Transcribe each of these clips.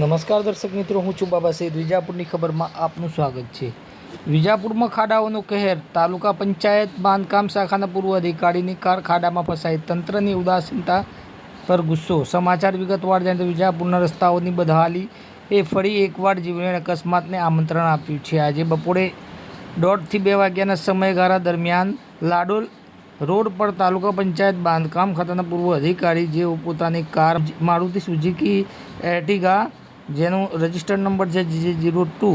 નમસ્કાર દર્શક મિત્રો, હું છું બાબા સૈદ વિજાપુરની ખબરમાં આપનું સ્વાગત છે. વિજાપુરમાં ખાડાઓનો કહેર, તાલુકા પંચાયત બાંધકામ શાખાના પૂર્વ અધિકારીની કાર ખાડામાં ફસાઈ તંત્રની ઉદાસીનતા પર ગુસ્સો. સમાચાર વિગતવાર જાણે વિજાપુરના રસ્તાઓની બદહાલી એ ફરી એકવાર જીવને અકસ્માતને આમંત્રણ આપ્યું છે. આજે બપોરે દોઢથી બે વાગ્યાના સમયગાળા દરમિયાન લાડોલ રોડ પર તાલુકા પંચાયત બાંધકામ ખાતાના પૂર્વ અધિકારી જેઓ પોતાની કાર, મારુતિ સુઝુકી, એર્ટિગા જેનો રજિસ્ટર્ડ નંબર છે જીજી જીરો ટુ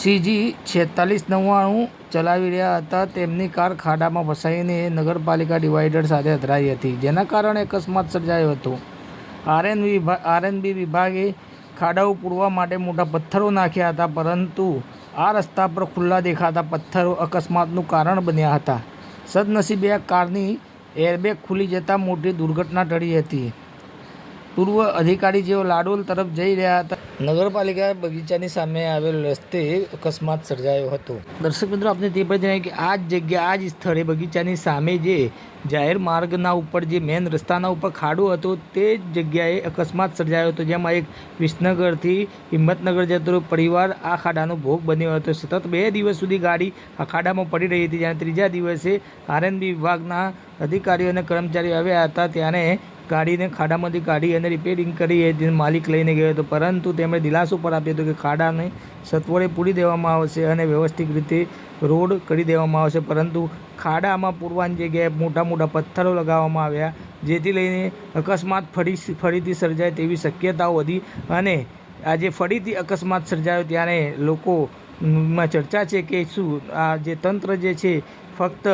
સીજી છેતાલીસ નવ્વાણું ચલાવી રહ્યા હતા. તેમની કાર ખાડામાં ફસાઈને નગરપાલિકા ડિવાઈડર સાથે અથડાઈ હતી, જેના કારણે અકસ્માત સર્જાયો હતો. આરએન વિભાગ આરએનબી વિભાગે ખાડાઓ પૂરવા માટે મોટા પથ્થરો નાખ્યા હતા, પરંતુ આ રસ્તા પર ખુલ્લા દેખાતા પથ્થરો અકસ્માતનું કારણ બન્યા હતા. સદનસીબે આ કારની એરબેગ ખુલી જતાં મોટી દુર્ઘટના ટળી હતી. પૂર્વ અધિકારી જેઓ લાડોલ તરફ જઈ રહ્યા હતા. નગરપાલિકા બગીચાની સામે આવેલ રસ્તે અકસ્માત સર્જાયો હતો. દર્શક મિત્રો આપને તે પણ જણાવીએ કે આ જ જગ્યા આ જ સ્થળે બગીચાની સામે જે જાહેર માર્ગના ઉપર જે મેન રસ્તાના ઉપર ખાડો હતો તે જ જગ્યાએ અકસ્માત સર્જાયો હતો. જેમાં એક વિસનગરથી હિંમતનગર જતો પરિવાર આ ખાડાનો ભોગ બન્યો હતો. સતત બે દિવસ સુધી ગાડી આ ખાડામાં પડી રહી હતી. જ્યારે ત્રીજા દિવસે આરએનબી વિભાગના અધિકારીઓ અને કર્મચારીઓ આવ્યા હતા. ત્યારે ગાડીને ખાડામાંથી કાઢી અને રિપેરિંગ કરી જે માલિક લઈને ગયો હતો. પરંતુ તેમણે દિલાસો પર આપ્યો હતો કે ખાડાને સત્વરે પૂરી દેવામાં આવશે અને વ્યવસ્થિત રીતે રોડ કરી દેવામાં આવશે. પરંતુ ખાડામાં પૂરવાની જગ્યાએ મોટા મોટા પથ્થરો લગાવવામાં આવ્યા, જેથી લઈને અકસ્માત ફરી ફરીથી સર્જાય તેવી શક્યતાઓ વધી અને આજે ફરીથી અકસ્માત સર્જાયો ત્યારે લોકોમાં ચર્ચા છે કે શું આ જે તંત્ર જે છે ફક્ત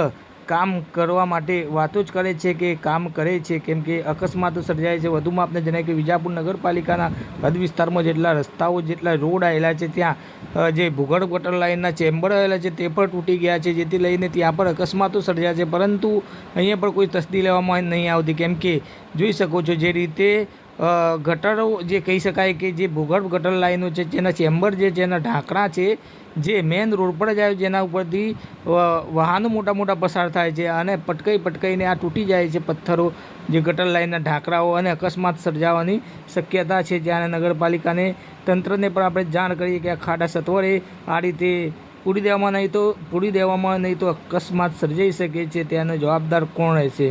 કામ કરવા માટે વાતો જ કરે છે કે કામ કરે છે, કેમ કે અકસ્માતો સર્જાય છે. વધુમાં આપણે જણાવીએ કે વિજાપુર નગરપાલિકાના હદ વિસ્તારમાં જેટલા રસ્તાઓ, જેટલા રોડ આવેલા છે, ત્યાં જે ભૂગર્ભ ગટર લાઇનના ચેમ્બર આવેલા છે, તે પણ તૂટી ગયા છે, જેથી લઈને ત્યાં પર અકસ્માતો સર્જાય છે. પરંતુ અહીંયા પણ કોઈ તસ્દી લેવામાં નહીં આવતી. કેમ કે જોઈ શકો છો જે રીતે ગટરો જે કહી શકાય કે જે ભૂગર્ભ ગટર લાઈનો છે, જેના ચેમ્બર જે છે, એના ઢાંકણા છે, જે મેન રોડ પર જ આવે જેના ઉપરથી વાહનો મોટા મોટા પસાર થાય છે અને પટકાઈ પટકાઈને આ તૂટી જાય છે પથ્થરો, જે ગટર લાઈનના ઢાંકરાઓ અને અકસ્માત સર્જાવાની શક્યતા છે. જ્યારે નગરપાલિકાને તંત્રને પણ આપણે જાણ કરીએ કે આ ખાડા સત્વરે આ રીતે પૂરી દેવામાં નહીં તો પૂરી દેવામાં નહીં તો અકસ્માત સર્જાઈ શકે છે. તેનો જવાબદાર કોણ રહેશે?